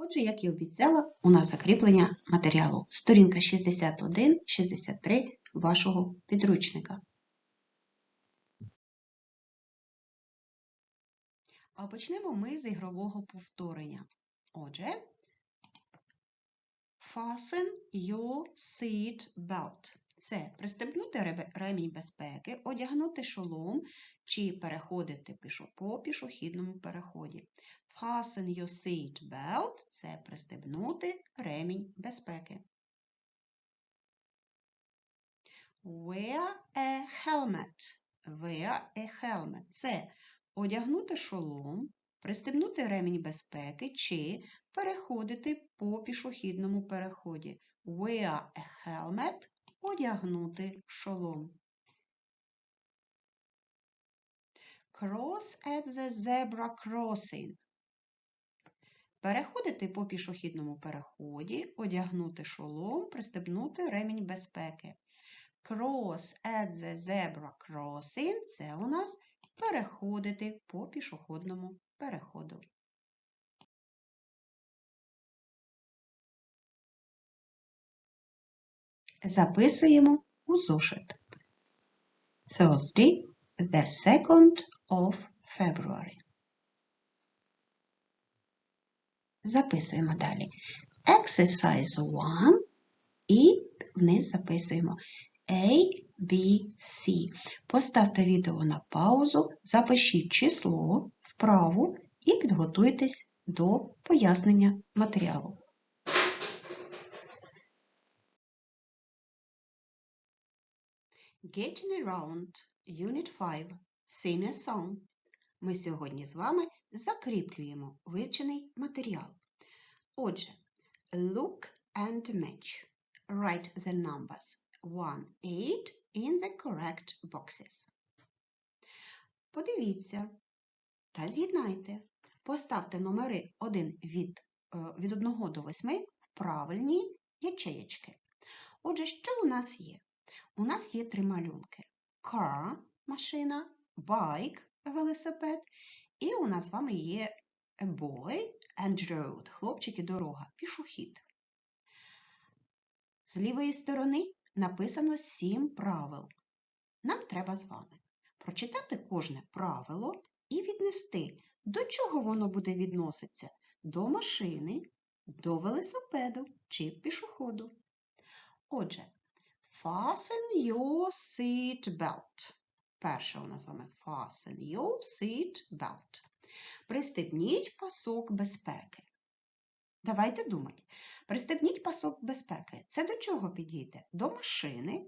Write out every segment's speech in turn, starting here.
Отже, як і обіцяла, у нас закріплення матеріалу. Сторінка 61-63 вашого підручника. А почнемо ми з ігрового повторення. Отже, fasten your seat belt. Це пристебнути ремінь безпеки, одягнути шолом чи переходити пішо- по пішохідному переході. Fasten your seat belt – це пристебнути ремінь безпеки. Wear a helmet. Wear a helmet – це одягнути шолом, пристебнути ремінь безпеки чи переходити по пішохідному переході. Wear a helmet – одягнути шолом. Cross at the zebra crossing. Переходити по пішохідному переході, одягнути шолом, пристебнути ремінь безпеки. Cross at the zebra crossing – це у нас переходити по пішохідному переходу. Записуємо у зошит. Thursday, the 2nd of February. Записуємо далі. Exercise 1 і вниз записуємо A, B, C. Поставте відео на паузу, запишіть число, вправу і підготуйтесь до пояснення матеріалу. Getting Around, Unit 5, Sing a Song. Ми сьогодні з вами закріплюємо вивчений матеріал. Отже, look and match. Write the numbers 1, 8 in the correct boxes. Подивіться та з'єднайте. Поставте номери 1 від, е, від 1 до 8 в правильні ячеєчки. Отже, що у нас є? У нас є три малюнки: car – машина, bike – велосипед, і у нас з вами є a boy and road – і дорога, пішохід. З лівої сторони написано сім правил. Нам треба з вами прочитати кожне правило і віднести, до чого воно буде відноситися: до машини, до велосипеду чи пішоходу. Отже, fasten your seat belt. Перше у нас з вами fasten your seat belt. Пристебніть пасок безпеки. Давайте думати. Пристебніть пасок безпеки. Це до чого підійде? До машини,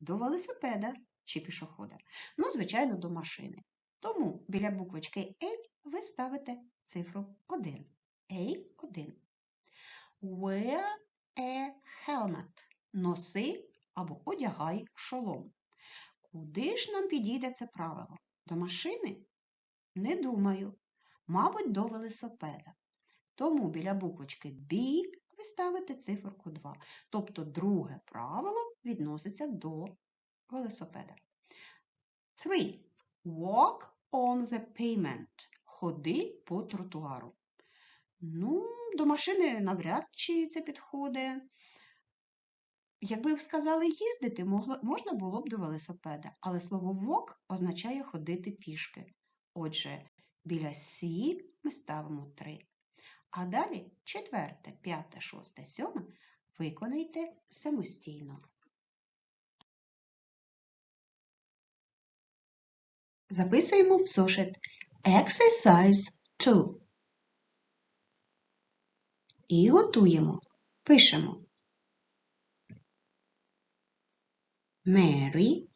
до велосипеда чи пішохода. Ну, звичайно, до машини. Тому біля буквочки A ви ставите цифру 1. A1. Wear a helmet. Носи або одягай шолом. Куди ж нам підійде це правило? До машини? Не думаю. Мабуть, до велосипеда. Тому біля буквочки B ви ставите циферку 2. Тобто друге правило відноситься до велосипеда. 3. Walk on the pavement. Ходи по тротуару. Ну, до машини навряд чи це підходить. Якби б сказали їздити, можна було б до велосипеда, але слово walk означає ходити пішки. Отже, біля сі ми ставимо 3. А далі четверте, п'яте, шосте, сьоме виконайте самостійно. Записуємо в зошит Exercise 2. І готуємо. Пишемо. Mary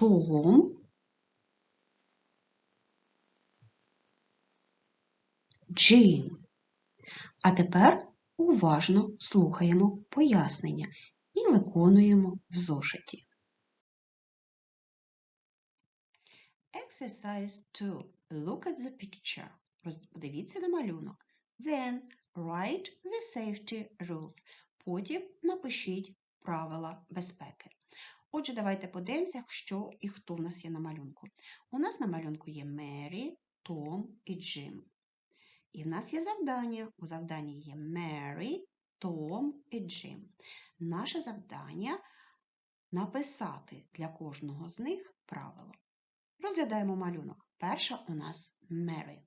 Том Джин. А тепер уважно слухаємо пояснення і виконуємо в зошиті. Exercise 2. Look at the picture. Подивіться на малюнок. Then write the safety rules. Потім напишіть правила безпеки. Отже, давайте подивимося, що і хто в нас є на малюнку. У нас на малюнку є Мері, Том і Джим. І в нас є завдання. У завданні є Мері, Том і Джим. Наше завдання написати для кожного з них правило. Розглядаємо малюнок. Перша у нас Мері.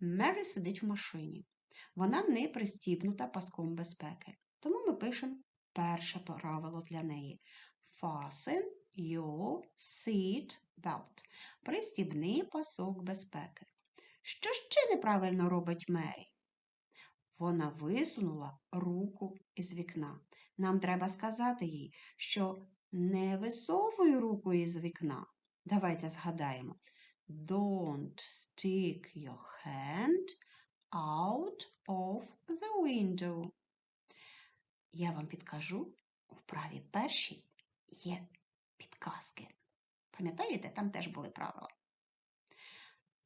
Мері сидить в машині. Вона не пристібнута паском безпеки. Тому ми пишемо перше правило для неї. Fasten your seat belt. Пристібни пасок безпеки. Що ще неправильно робить Мері? Вона висунула руку із вікна. Нам треба сказати їй, що не висовуй руку із вікна. Давайте згадаємо. Don't stick your hand out of the window. Я вам підкажу, у вправі першій є підказки. Пам'ятаєте, там теж були правила.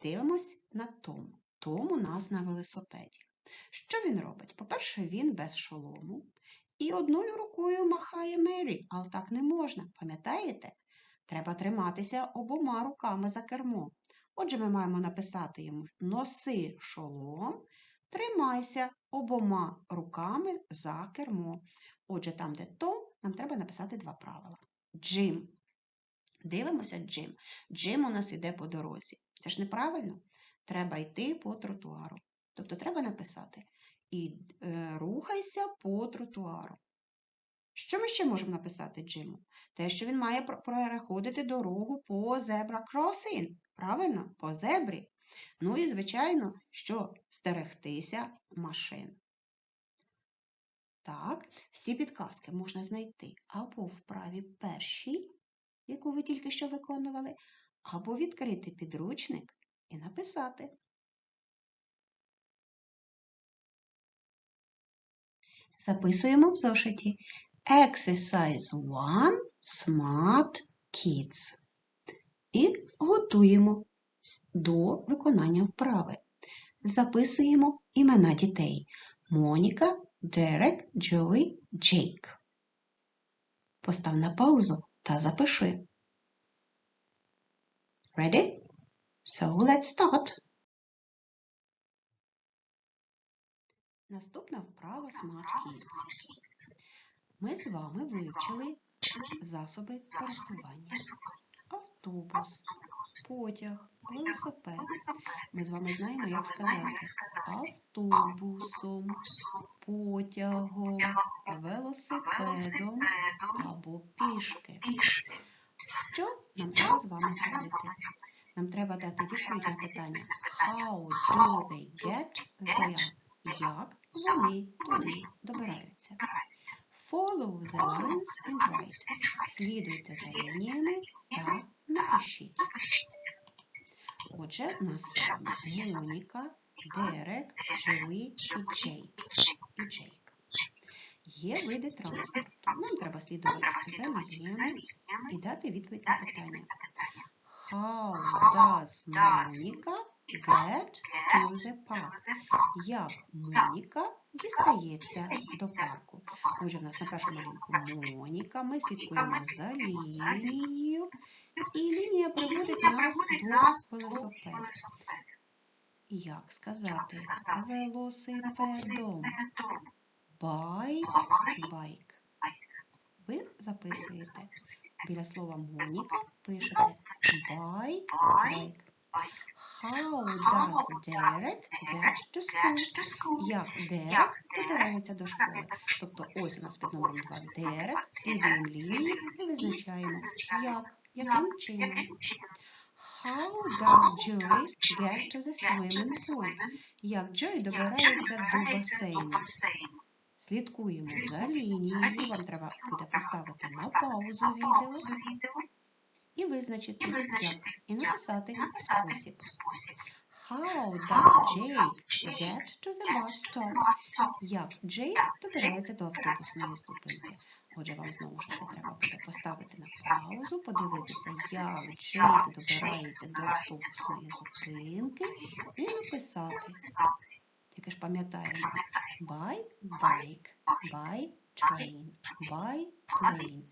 Дивимось на Том. Том у нас на велосипеді. Що він робить? По-перше, він без шолому і одною рукою махає Мері, але так не можна. Пам'ятаєте? Треба триматися обома руками за кермо. Отже, ми маємо написати йому носи шолом, тримайся обома руками за кермо. Отже, там, де Том, нам треба написати два правила. Джим. Дивимося Джим. Джим у нас йде по дорозі. Це ж неправильно? Треба йти по тротуару. Тобто треба написати і е, рухайся по тротуару. Що ми ще можемо написати Джиму? Те, що він має переходити дорогу по зебра crossing. Правильно? По зебрі. Ну і, звичайно, що стерегтися машин. Так, всі підказки можна знайти або в праві першій, яку ви тільки що виконували, або відкрити підручник і написати. Записуємо в зошиті Exercise 1 Smart Kids. І готуємо до виконання вправи. Записуємо імена дітей Моніка, Дерек, Джой, Джейк. Постав на паузу та запиши. Ready? So let's start. Наступна вправа Smart Kids. Ми з вами вивчили засоби пересування. Автобус, потяг, велосипед. Ми з вами знаємо, як сказати автобусом, потягом, велосипедом або пішки. Що нам треба з вами зробити? Нам треба дати відповідь на питання How do they get there? Як вони туди добираються? Follow the lines and write. Слідуйте за лініями та напишіть. Отже, нас Моніка, Дерек, Джої і Джейк. І Джейк. Є види транспорту. Нам треба слідувати за лініями і дати відповідь на питання. How does Monica get to the park? Як Моніка дістається до парку? Отже, в нас на першому малюнку Моніка. Ми слідкуємо за лінією. І лінія приводить нас до велосипеда. Як сказати? Велосипедом? Байк, байк. Ви записуєте. Біля слова Моніка пишете байк, байк. How does Derek get to school? Як Дерек добирається до школи? Тобто ось у нас під номером 2 Дерек, слідуємо лінії і визначаємо, як, яким чином. How does Joy get to the swimming pool? Як Джой добирається до басейну? Слідкуємо за лінією. Вам треба буде поставити на паузу відео і визначити, як, і написати спосіб. How does Jake get to the bus stop? Як Джейк добирається до автобусної зупинки? Отже, вам знову ж таки треба буде поставити на паузу, подивитися, як Джейк добирається до автобусної зупинки і написати. Тільки ж пам'ятаємо by bike, by train, by plane,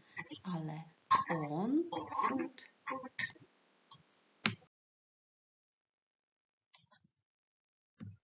але on foot.